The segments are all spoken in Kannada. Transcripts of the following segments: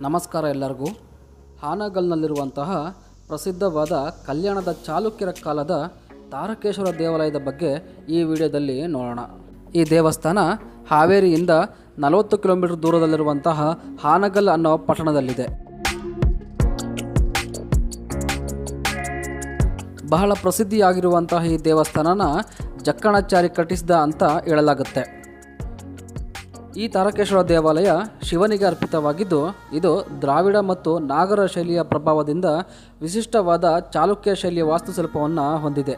ನಮಸ್ಕಾರ ಎಲ್ಲರಿಗೂ. ಹಾನಗಲ್ನಲ್ಲಿರುವಂತಹ ಪ್ರಸಿದ್ಧವಾದ ಕಲ್ಯಾಣದ ಚಾಲುಕ್ಯರ ಕಾಲದ ತಾರಕೇಶ್ವರ ದೇವಾಲಯದ ಬಗ್ಗೆ ಈ ವಿಡಿಯೋದಲ್ಲಿ ನೋಡೋಣ. ಈ ದೇವಸ್ಥಾನ ಹಾವೇರಿಯಿಂದ ನಲವತ್ತು ಕಿಲೋಮೀಟರ್ ದೂರದಲ್ಲಿರುವಂತಹ ಹಾನಗಲ್ ಅನ್ನೋ ಪಟ್ಟಣದಲ್ಲಿದೆ. ಬಹಳ ಪ್ರಸಿದ್ಧಿಯಾಗಿರುವಂತಹ ಈ ದೇವಸ್ಥಾನನ ಜಕ್ಕಣಾಚಾರಿ ಕಟ್ಟಿಸಿದ ಅಂತ ಹೇಳಲಾಗುತ್ತೆ. ಈ ತಾರಕೇಶ್ವರ ದೇವಾಲಯ ಶಿವನಿಗೆ ಅರ್ಪಿತವಾಗಿದ್ದು, ಇದು ದ್ರಾವಿಡ ಮತ್ತು ನಾಗರ ಶೈಲಿಯ ಪ್ರಭಾವದಿಂದ ವಿಶಿಷ್ಟವಾದ ಚಾಲುಕ್ಯ ಶೈಲಿಯ ವಾಸ್ತುಶಿಲ್ಪವನ್ನು ಹೊಂದಿದೆ.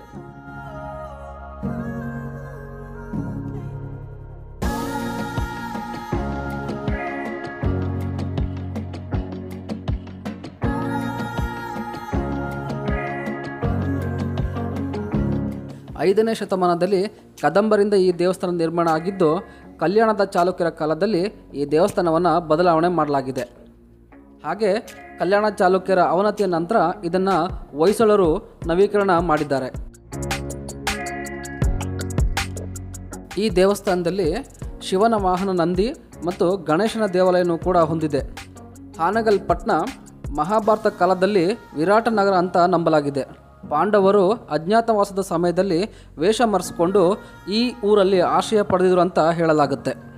ಐದನೇ ಶತಮಾನದಲ್ಲಿ ಕದಂಬರಿಂದ ಈ ದೇವಸ್ಥಾನ ನಿರ್ಮಾಣ ಆಗಿದ್ದು ಕಲ್ಯಾಣದ ಚಾಲುಕ್ಯರ ಕಾಲದಲ್ಲಿ ಈ ದೇವಸ್ಥಾನವನ್ನು ಬದಲಾವಣೆ ಮಾಡಲಾಗಿದೆ. ಹಾಗೆ ಕಲ್ಯಾಣ ಚಾಲುಕ್ಯರ ಅವನತಿಯ ನಂತರ ಇದನ್ನು ಹೊಯ್ಸಳರು ನವೀಕರಣ ಮಾಡಿದ್ದಾರೆ. ಈ ದೇವಸ್ಥಾನದಲ್ಲಿ ಶಿವನ ವಾಹನ ನಂದಿ ಮತ್ತು ಗಣೇಶನ ದೇವಾಲಯನೂ ಕೂಡ ಹೊಂದಿದೆ. ಹಾನಗಲ್ ಪಟ್ನ ಮಹಾಭಾರತ ಕಾಲದಲ್ಲಿ ವಿರಾಟ ನಗರ ಅಂತ ನಂಬಲಾಗಿದೆ. ಪಾಂಡವರು ಅಜ್ಞಾತವಾಸದ ಸಮಯದಲ್ಲಿ ವೇಷ ಮರೆಸಿಕೊಂಡು ಈ ಊರಲ್ಲಿ ಆಶ್ರಯ ಪಡೆದಿದ್ರು ಅಂತ ಹೇಳಲಾಗುತ್ತೆ.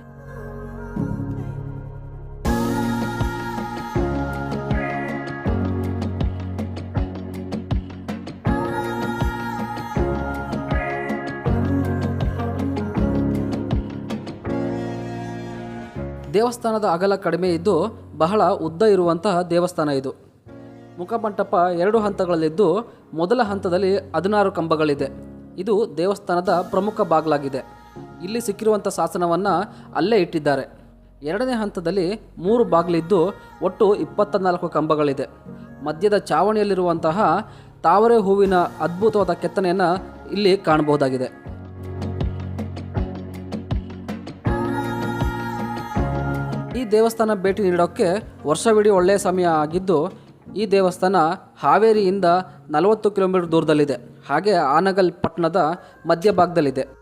ದೇವಸ್ಥಾನದ ಅಗಲ ಕಡಿಮೆ ಇದ್ದು ಬಹಳ ಉದ್ದ ಇರುವಂತಹ ದೇವಸ್ಥಾನ ಇದು. ಮುಖಮಂಟಪ ಎರಡು ಹಂತಗಳಲ್ಲಿದ್ದು ಮೊದಲ ಹಂತದಲ್ಲಿ ಹದಿನಾರು ಕಂಬಗಳಿದೆ. ಇದು ದೇವಸ್ಥಾನದ ಪ್ರಮುಖ ಬಾಗಿಲಾಗಿದೆ. ಇಲ್ಲಿ ಸಿಕ್ಕಿರುವಂಥ ಶಾಸನವನ್ನು ಅಲ್ಲೇ ಇಟ್ಟಿದ್ದಾರೆ. ಎರಡನೇ ಹಂತದಲ್ಲಿ ಮೂರು ಬಾಗಿಲಿದ್ದು ಒಟ್ಟು ಇಪ್ಪತ್ತ ನಾಲ್ಕು ಕಂಬಗಳಿದೆ. ಮಧ್ಯದ ಚಾವಣಿಯಲ್ಲಿರುವಂತಹ ತಾವರೆ ಹೂವಿನ ಅದ್ಭುತವಾದ ಕೆತ್ತನೆಯನ್ನು ಇಲ್ಲಿ ಕಾಣಬಹುದಾಗಿದೆ. ಈ ದೇವಸ್ಥಾನ ಭೇಟಿ ನೀಡೋಕ್ಕೆ ವರ್ಷವಿಡೀ ಒಳ್ಳೆಯ ಸಮಯ ಆಗಿದ್ದು ಈ ದೇವಸ್ಥಾನ ಹಾವೇರಿಯಿಂದ ನಲವತ್ತು ಕಿಲೋಮೀಟರ್ ದೂರದಲ್ಲಿದೆ. ಹಾಗೆ ಆನಗಲ್ ಪಟ್ಟಣದ ಮಧ್ಯಭಾಗದಲ್ಲಿದೆ.